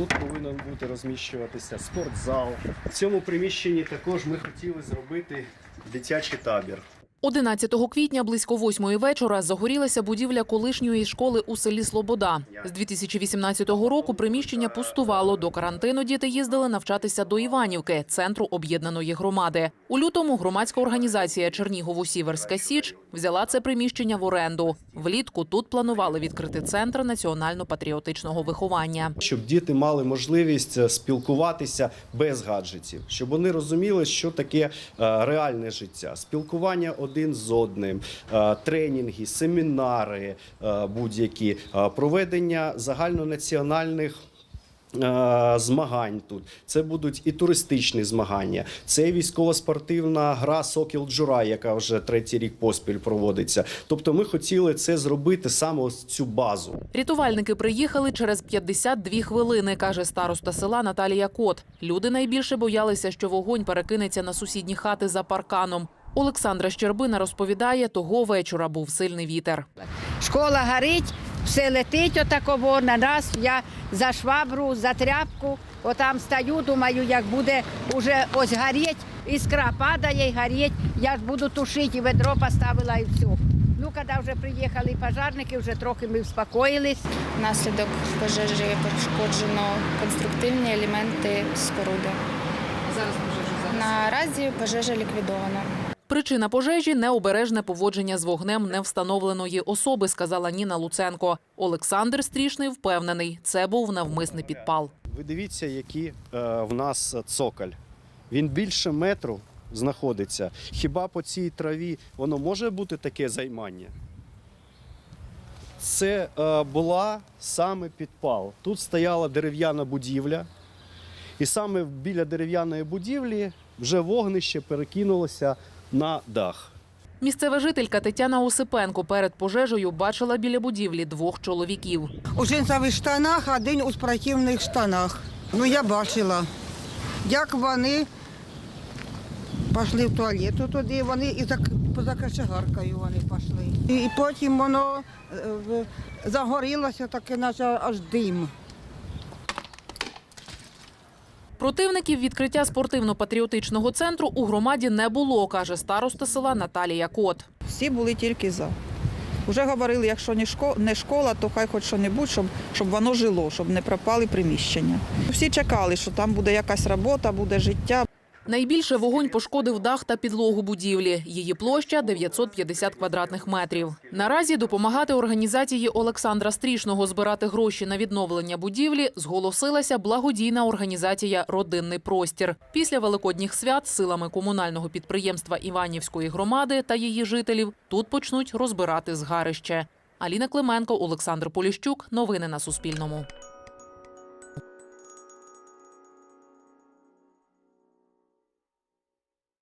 Тут повинен бути розміщуватися спортзал. В цьому приміщенні також ми хотіли зробити дитячий табір. 11 квітня близько восьмої вечора загорілася будівля колишньої школи у селі Слобода. З 2018 року приміщення пустувало. До карантину діти їздили навчатися до Іванівки, центру об'єднаної громади. У лютому громадська організація Чернігово-Сіверська Січ взяла це приміщення в оренду. Влітку тут планували відкрити центр національно-патріотичного виховання. Щоб діти мали можливість е, спілкуватися без гаджетів, щоб вони розуміли, що таке е, реальне життя, спілкування один з одним, е, тренінги, семінари будь-які, проведення загальнонаціональних. Е, Змагань тут це будуть і туристичні змагання, це військово-спортивна гра Сокіл Джура, яка вже третій рік поспіль проводиться. Тобто, ми хотіли це зробити саме ось цю базу. Рятувальники приїхали через 52 хвилини, каже староста села Наталія Кот. Люди найбільше боялися, що вогонь перекинеться на сусідні хати за парканом. Олександра Щербина розповідає, того вечора був сильний вітер. Школа горить, все летить отаково на нас. Я за швабру, за тряпку, отам стою, думаю, як буде уже ось горіть, іскра падає і горіть. Я ж буду тушити, і ведро поставила і все. Ну, коли вже приїхали пожарники, вже трохи ми вспокоїлись. Внаслідок пожежі пошкоджено конструктивні елементи споруди. Зараз Наразі пожежа ліквідована. Причина пожежі необережне поводження з вогнем невстановленої особи, сказала Ніна Луценко. Олександр Стрішний впевнений, це був навмисний підпал. Ви дивіться, який е, в нас цоколь. Він більше метру знаходиться. Хіба по цій траві воно може бути таке займання? Це е, була саме підпал. Тут стояла дерев'яна будівля, і саме біля дерев'яної будівлі вже вогнище перекинулося на дах. Місцева жителька Тетяна Осипенко перед пожежею бачила біля будівлі двох чоловіків. У джинсових штанах, а один у спортивних штанах. Ну, я бачила, як вони пішли в туалет туди, вони і так поза кочегаркою вони пішли. І, потім воно е, загорілося, таке наче аж дим. Противників відкриття спортивно-патріотичного центру у громаді не було, каже староста села Наталія Кот. Всі були тільки за. Вже говорили, якщо не школа, то хай хоч що-небудь, щоб, щоб воно жило, щоб не пропали приміщення. Всі чекали, що там буде якась робота, буде життя. Найбільше вогонь пошкодив дах та підлогу будівлі. Її площа 950 квадратних метрів. Наразі допомагати організації Олександра Стрішного збирати гроші на відновлення будівлі зголосилася благодійна організація Родинний простір. Після великодніх свят силами комунального підприємства Іванівської громади та її жителів тут почнуть розбирати згарище. Аліна Клименко, Олександр Поліщук. Новини на Суспільному.